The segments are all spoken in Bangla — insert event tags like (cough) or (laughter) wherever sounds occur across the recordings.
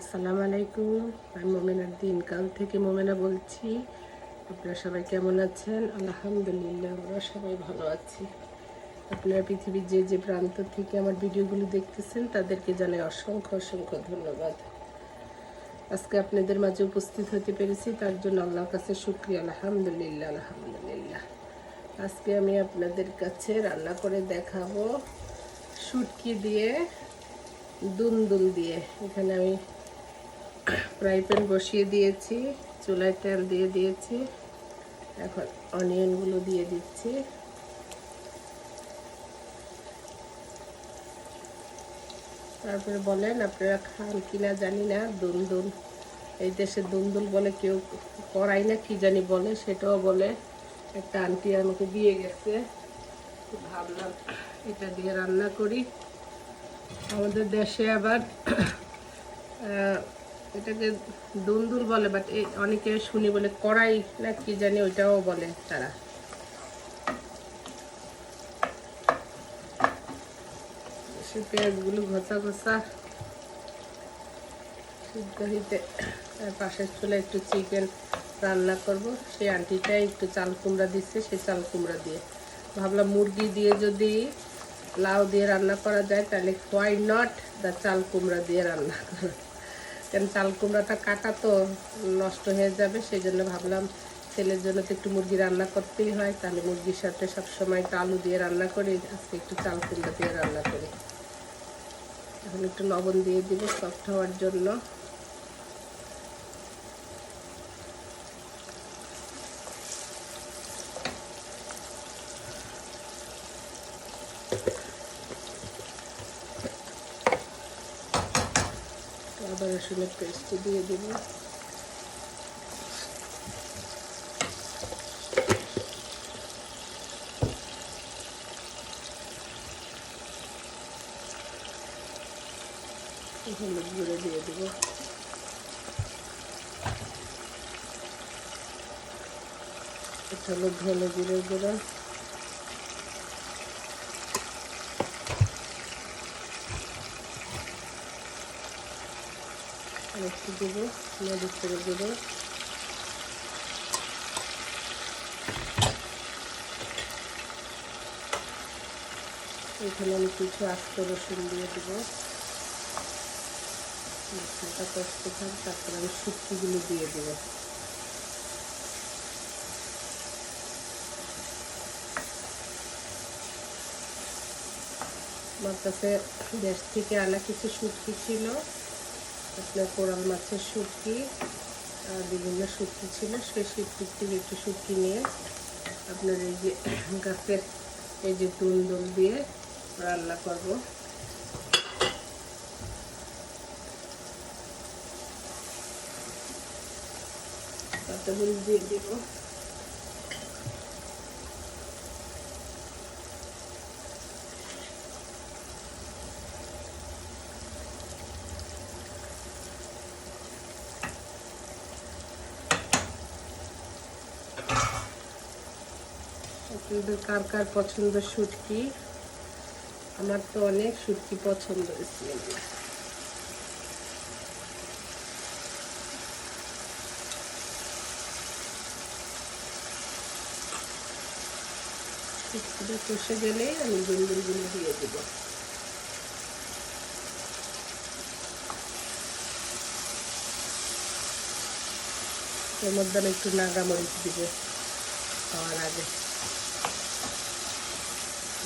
আসসালামু আলাইকুম, আমি মোমেনার দিনকাল থেকে মোমেনা বলছি। আপনারা সবাই কেমন আছেন? আলহামদুলিল্লাহ, আমরা সবাই ভালো আছি। আপনারা পৃথিবীর যে যে প্রান্ত থেকে আমার ভিডিওগুলো দেখতেছেন, তাদেরকে জানাই অসংখ্য অসংখ্য ধন্যবাদ। আজকে আপনাদের মাঝে উপস্থিত হতে পেরেছি, তার জন্য আল্লাহর কাছে শুক্রিয়া। আলহামদুলিল্লাহ আলহামদুলিল্লাহ। আজকে আমি আপনাদের কাছে রান্না করে দেখাবো শুটকি দিয়ে, দুন্দুল দিয়ে। এখানে আমি ফ্রাই প্যান বসিয়ে দিয়েছি, চুলায় তেল দিয়ে দিয়েছি, এখন অনিয়নগুলো দিয়ে দিচ্ছি। তারপরে বলেন, আপনারা খান কিনা জানি না দুন্দুল এই দেশে দুন্দুল বলে কেউ করাই না, কি জানি বলে, সেটাও বলে। একটা আন্টি আমাকে দিয়ে গেছে, ভাবলাম এটা দিয়ে রান্না করি। আমাদের দেশে আবার এটাকে দুন্দুল বলে বাট অনেকে শুনি বলে কড়াই না কি জানি ওইটাও বলে তারা। পেঁয়াজগুলো ঘষা ঘষা সিদ্ধ হইতে তার পাশের চুলে একটু চিকেন রান্না করব। সেই আন্টিটাই একটু চাল কুমড়া দিচ্ছে সেই চাল কুমড়া দিয়ে। ভাবলাম মুরগি দিয়ে যদি লাউ দিয়ে রান্না করা যায়, তাহলে হোয়াই নট দা চাল কুমড়া দিয়ে রান্না করা কারণ চাল কুমড়াটা কাটা তো নষ্ট হয়ে যাবে সেই জন্য ভাবলাম ছেলের জন্য তো একটু মুরগি রান্না করতেই হয়, তাহলে মুরগির সাথে সবসময় একটু আলু দিয়ে রান্না করি, আজকে একটু চাল কুমড়া দিয়ে রান্না করি। এখন একটু লবণ দিয়ে দিব সফট হওয়ার জন্য। আদা রসুনের পেস্ট দিয়ে দিব। হলুদ গুঁড়ো দিয়ে দিব। এটা হলো ধনে জিরে গুঁড়ো। একটু দেবো মরিচের গুঁড়ো এখানে আমি কিছু আস্ত রসুন দিয়ে দেবো। মশলাটা কষতে থাক, তারপরে আমি শুক্তিগুলো দিয়ে দেবো। আমার কাছে দেশ থেকে আনা কিছু শুটকি ছিল। আপনার কোরাল মাছের শুটকি আর বিভিন্ন শুটকি ছিল, সেই শুটকির থেকে একটু শুটকি নিয়ে আপনার এই যে (coughs) গাছের এই যে দুলদুল দিয়ে রান্না করব। কতগুলো দিয়ে দেবো। আপনাদের কার কার পছন্দ শুটকি আমার তো অনেক শুটকি পছন্দ শুটকিটা কষে গেলে আমি গুনগুনগুলো দিয়ে দেবো। এর মধ্যে একটু নাগা মরিচ দিব খাওয়ার আগে।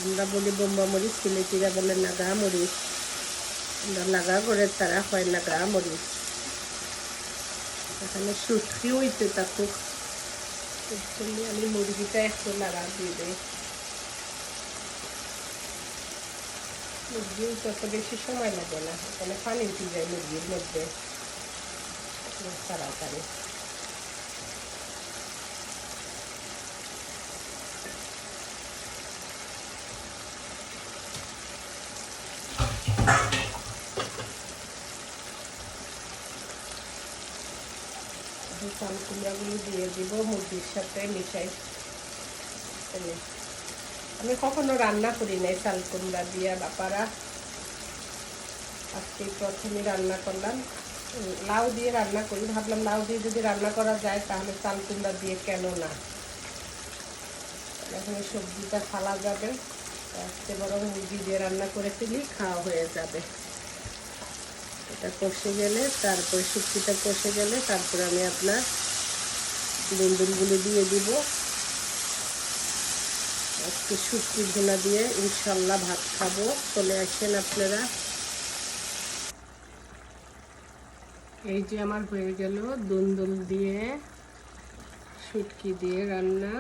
আমরা বলি বোম্বা মরিচ সিলেটিরা বলে নাগা মরিচ আমরা নাগা করে তারা হয় নাগা মরিচ এখানে শুটকি হইতে থাকুক। একচুয়ালি আমি মুরগিটা একটু নাগা দিয়ে দিই। মুরগিও তত বেশি সময় লাগে না, এখানে পানি উঠে যায় মুরগির মধ্যে। তাড়াতাড়ি। চাল কুমড়াগুলো দিয়ে দিব, মুরগির সাথে মিশাই। আমি কখনো রান্না করি নাই চাল কুমড়া দিয়া, বাপারা। আজকে প্রথমে রান্না করলাম। লাউ দিয়ে রান্না করি। ভাবলাম লাউ দিয়ে যদি রান্না করা যায়, তাহলে চাল কুমড়া দিয়ে কেন না? এখন সবজিটা ফালা যাবে। আজকে বরং মুরগি দিয়ে রান্না করে ফেলি, খাওয়া হয়ে যাবে। এটা কষে গেলে, তারপরে শুক্তিটা কষে গেলে, তারপরে আমি আপনার দুন্দুলগুলো দিয়ে দিব। আজকে শুটকি ভুনা দিয়ে ইনশাল্লাহ ভাত খাব। চলে আসেন আপনারা। এই যে আমার হয়ে গেল দুন্দুল দিয়ে শুটকি দিয়ে রান্না।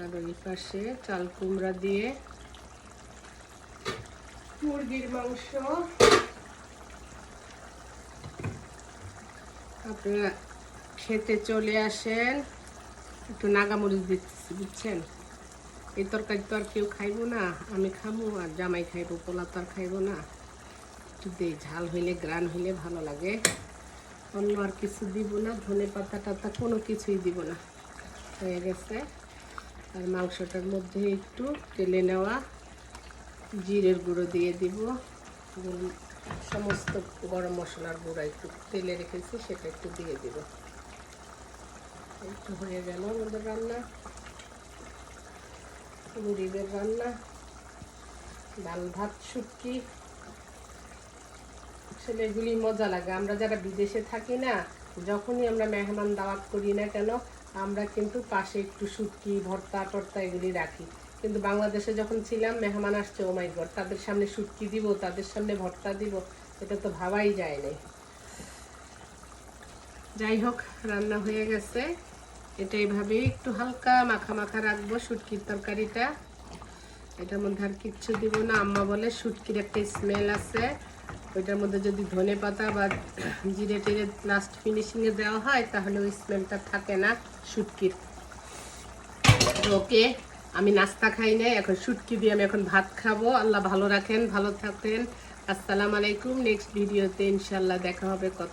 আর ওই পাশে চাল কুমড়া দিয়ে মুরগির মাংস। আপনারা খেতে চলে আসেন। একটু নাগামরিচ দিচ্ছি বুঝছেন? এই তরকারি তো আর কেউ খাইবো না, আমি খাব আর জামাই খাইবো পোলা তো আর খাইবো না। একটু দেই, ঝাল হইলে, গ্রান হইলে ভালো লাগে। অন্য আর কিছু দিব না, ধনে পাতা টাতা কোনো কিছুই দিব না। হয়ে গেছে। আর মাংসটার মধ্যে একটু তেলে নেওয়া, জিরের গুঁড়ো দিয়ে দিব। সমস্ত গরম মশলার গুঁড়া একটু তেলে রেখেছি, সেটা একটু দিয়ে দিব। একটু হয়ে গেল আমাদের রান্না। গরিবের রান্না, ডাল ভাত, শুটকি। আসলে এগুলি মজা লাগে। আমরা যারা বিদেশে থাকি না, যখনই আমরা মেহমান দাওয়াত করি না কেন, আমরা কিন্তু পাশে একটু শুটকি, ভর্তা, টর্তা এগুলি রাখি। কিন্তু বাংলাদেশে যখন ছিলাম, মেহমান আসছে ও মাই গড তাদের সামনে সুটকি দিব, তাদের সামনে ভর্তা দিব, এটা তো ভাবাই যায় না যাই হোক, রান্না হয়ে গেছে। এটা এইভাবে একটু হালকা মাখা মাখা রাখব শুটকির তরকারিটা। এটার মধ্যে আর কিচ্ছু দিব না। আম্মা বলে শুটকির একটা স্মেল আছে। ওইটার মধ্যে যদি ধনে পাতা বা জিরে টিরে লাস্ট ফিনিশিংয়ে দেওয়া হয়, তাহলে ওই স্মেলটা থাকে না শুটকির ওকে আমি নাস্তা খাই নাই, এখন শুটকি দিয়ে আমি এখন ভাত খাব। আল্লাহ ভালো রাখেন, ভালো থাকেন আসসালামু আলাইকুম নেক্সট ভিডিওতে ইনশাল্লাহ দেখা হবে। কত